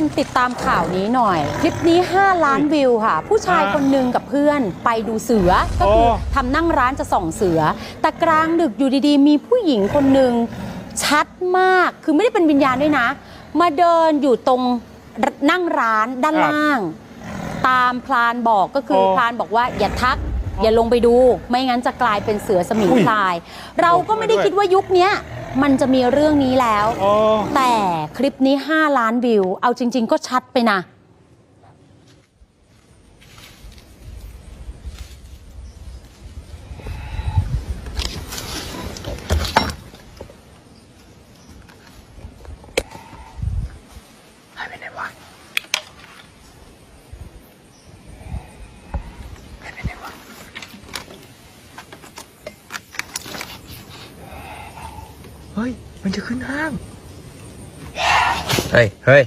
กันติดตามข่าวนี้หน่อย คลิปนี้ 5 ล้านวิวค่ะ ผู้ชายอ่าคนหนึ่งกับเพื่อนไปดูเสือก็คือโอ้ทำนั่งร้านจะส่องเสือ แต่กลางดึกอยู่ดีๆ มีผู้หญิงคนหนึ่งชัดมากคือไม่ได้เป็นวิญญาณด้วยนะ มาเดินอยู่ตรงนั่งร้านด้านล่าง ตามพลานบอกก็คือโอ้พลานบอกว่าอย่าทักอย่าลงไปดู ไม่งั้นจะกลายเป็นเสือสมิงอุ้ยพลาย เราก็ไม่ได้คิดว่ายุคเนี้ย มันจะมีเรื่องนี้แล้วโอ้แต่คลิปนี้ 5 ล้านวิว เอาจริง ๆ ก็ชัดไปนะ หายไปไหนวะหายไปไหนวะ เฮ้ย มันจะขึ้นห้าง เฮ้ย เฮ้ย